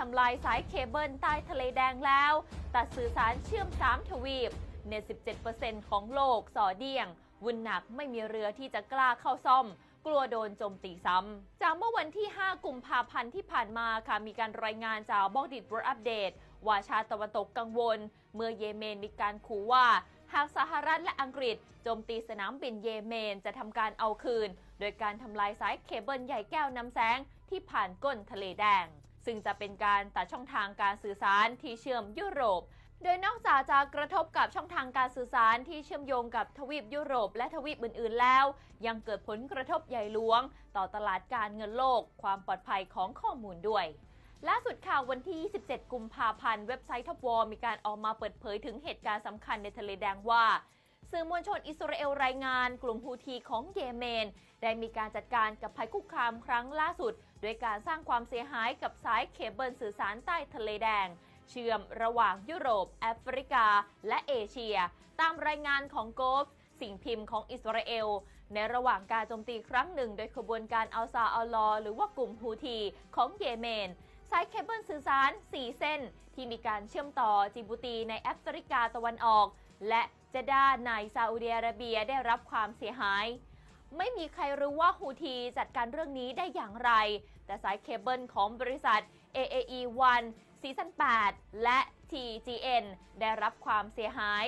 ทำลายสายเคเบิลใต้ทะเลแดงแล้ว ตัดสื่อสารเชื่อม 3 ทวีปเน็ต17%ของโลกสอเดี่ยง วุ่นหนักไม่มีเรือที่จะกล้าเข้าซ่อม กลัวโดนโจมตีซ้ำ จากเมื่อวันที่ 5 กุมภาพันธ์ที่ผ่านมาค่ะ มีการรายงานจากบอกดิดบรอัปเดตว่าชาติตะวันตกกังวล เมื่อเยเมนมีการขู่ว่า หากสหรัฐและอังกฤษโจมตีสนามบินเยเมนจะทำการเอาคืน โดยการทำลายสายเคเบิลใหญ่แก้วนำแสงที่ผ่านก้นทะเลแดง ซึ่งจะเป็นการตัดช่องทางการสื่อสารที่เชื่อมยุโรป โดยนอกจากจะกระทบกับช่องทางการสื่อสารที่เชื่อมโยงกับทวีปยุโรปและทวีปอื่น ๆ แล้ว ยังเกิดผลกระทบใหญ่หลวง ต่อตลาดการเงินโลก ความปลอดภัยของข้อมูลด้วยล่าสุดข่าววันที่ 27 กุมภาพันธ์ เว็บไซต์ท็อปวอมีการออกมาเปิดเผยถึงเหตุการณ์สำคัญในทะเลแดงว่า สื่อมวลชนอิสราเอลรายงาน กลุ่มฮูทีของเยเมน ได้มีการจัดการกับภัยคุกคามครั้งล่าสุด โดยการสร้างความเสียหายกับสายเคเบิลสื่อสารใต้ทะเลแดง เชื่อมระหว่างยุโรป แอฟริกา และเอเชีย ตามรายงานของโกฟสิ่งพิมพ์ของอิสราเอล ในระหว่างการโจมตีครั้งหนึ่ง โดยขบวนการอัลซาอัลลอ หรือว่ากลุ่มฮูทีของเยเมนสายเคเบิลสื่อสาร 4 เส้น ที่มีการเชื่อมต่อจิบูตีในแอฟริกาตะวันออก และเจด้าในซาอุดิอาระเบียได้รับความเสียหาย ไม่มีใครรู้ว่าฮูทีจัดการเรื่องนี้ได้อย่างไร แต่สายเคเบิลของบริษัท AAE 1 ซีซั่น 8 และ TGN ได้รับความเสียหาย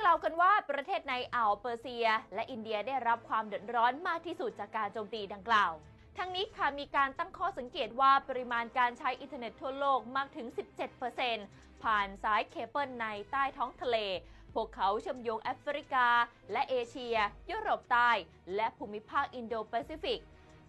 กล่าวกันว่าประเทศในอ่าวเปอร์เซีย และอินเดียได้รับความเดือดร้อนมากที่สุดจากการโจมตีดังกล่าวทั้งนี้ค่ะมีการตั้งข้อสังเกตว่าปริมาณการใช้อินเทอร์เน็ตทั่วโลกมากถึง 17%ผ่านสายเคเบิลในใต้ท้องทะเล พวกเขาเชื่อมโยงแอฟริกา และเอเชีย ยุโรปใต้ และภูมิภาคอินโดแปซิฟิก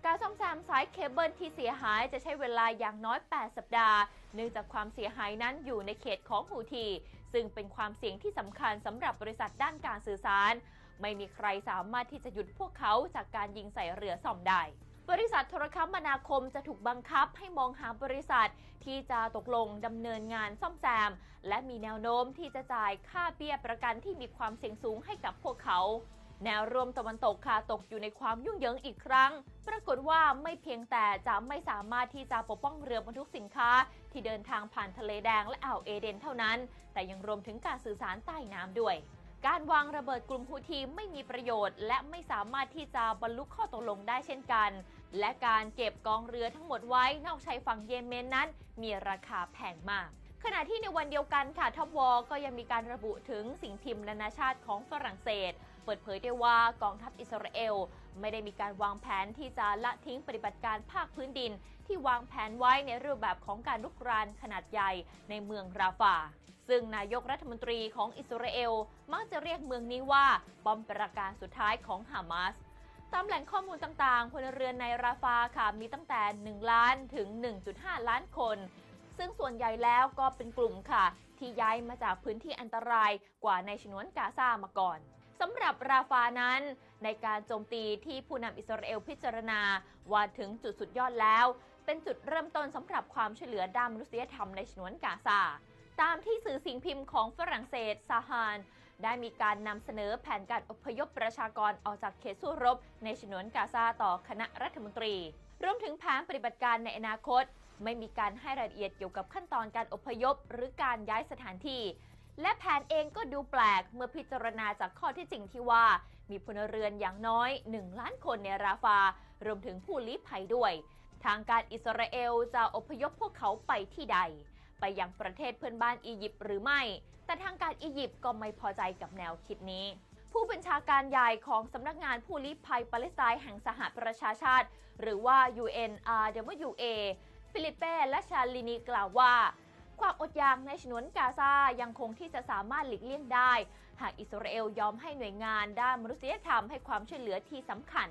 การซ่อมแซมสายเคเบิลที่เสียหายจะใช้เวลาอย่างน้อย 8 สัปดาห์ เนื่องจากความเสียหายนั้นอยู่ในเขตของฮูที ซึ่งเป็นความเสี่ยงที่สำคัญสำหรับบริษัทด้านการสื่อสาร ไม่มีใครสามารถที่จะหยุดพวกเขาจากการยิงใส่เรือซ่อมได้ บริษัทโทรคมนาคมจะถูกบังคับให้มองหาบริษัท ที่จะตกลงดำเนินงานซ่อมแซม และมีแนวโน้มที่จะจ่ายค่าเบี้ยประกันที่มีความเสี่ยงสูงให้กับพวกเขา แนวร่วมตะวันตกค่ะตกอยู่ในความยุ่งเหยิงอีกครั้ง ปรากฏว่าไม่เพียงแต่จะไม่สามารถที่จะปกป้องเรือบรรทุกสินค้า ที่เดินทางผ่านทะเลแดงและอ่าวเอเดนเท่านั้น แต่ยังรวมถึงการสื่อสารใต้น้ำด้วยการวางระเบิดกลุ่มฮูทีไม่มีประโยชน์ และไม่สามารถที่จะบรรลุข้อตกลงได้เช่นกัน และการเก็บกองเรือทั้งหมดไว้นอกชายฝั่งเยเมนนั้น มีราคาแพงมากขณะที่ในวันเดียวกันค่ะท็อปวอลก็ยังมีการระบุถึงสิ่งพิมพ์นานาชาติของฝรั่งเศส เปิดเผยได้ว่ากองทัพอิสราเอล ไม่ได้มีการวางแผนที่จะละทิ้งปฏิบัติการภาคพื้นดิน ที่วางแผนไว้ในรูปแบบของการลุกรานขนาดใหญ่ในเมืองราฟาซึ่งนายกรัฐมนตรีของอิสราเอล มักจะเรียกเมืองนี้ว่า ป้อมปราการสุดท้ายของฮามาส ตามแหล่งข้อมูลต่างๆ พลเรือนในราฟาค่ะมีตั้งแต่ 1 ล้านถึง 1.5 ล้านคน ซึ่งส่วนใหญ่แล้วก็เป็นกลุ่มค่ะ ที่ย้ายมาจากพื้นที่อันตรายกว่าในฉนวนกาซามาก่อนสำหรับราฟานั้น ในการโจมตีที่ผู้นำอิสราเอลพิจารณาว่าถึงจุดสุดยอดแล้ว เป็นจุดเริ่มต้นสำหรับความช่วยเหลือด้านมนุษยธรรมในฉนวนกาซา ตามที่สื่อสิ่งพิมพ์ของฝรั่งเศสซาฮาน ได้มีการนำเสนอแผนการอพยพประชากรออกจากเขตสู้รบ ในฉนวนกาซาต่อคณะรัฐมนตรี รวมถึงแผนปฏิบัติการในอนาคต ไม่มีการให้รายละเอียดเกี่ยวกับขั้นตอนการอพยพ หรือการย้ายสถานที่ และแผนเองก็ดูแปลกเมื่อพิจารณาจากข้อที่จริงที่ว่า มีพลเรือนอย่างน้อย 1 ล้านคนในราฟา รวมถึงผู้ลี้ภัยด้วย ทางการอิสราเอลจะอพยพพวกเขาไปที่ใด ไปยังประเทศเพื่อนบ้านอียิปต์หรือไม่ แต่ทางการอียิปต์ก็ไม่พอใจกับแนวคิดนี้ ผู้บัญชาการใหญ่ของสำนักงานผู้ลี้ภัยปาเลสไตน์แห่งสหประชาชาติ หรือว่า UNRWA ฟิลิปเป้และชาลินีกล่าวว่าความอดอยากในฉนวนกาซายังคงที่จะสามารถหลีกเลี่ยงได้ หากอิสราเอลยอมให้หน่วยงานด้านมนุษยธรรมให้ความช่วยเหลือที่สำคัญ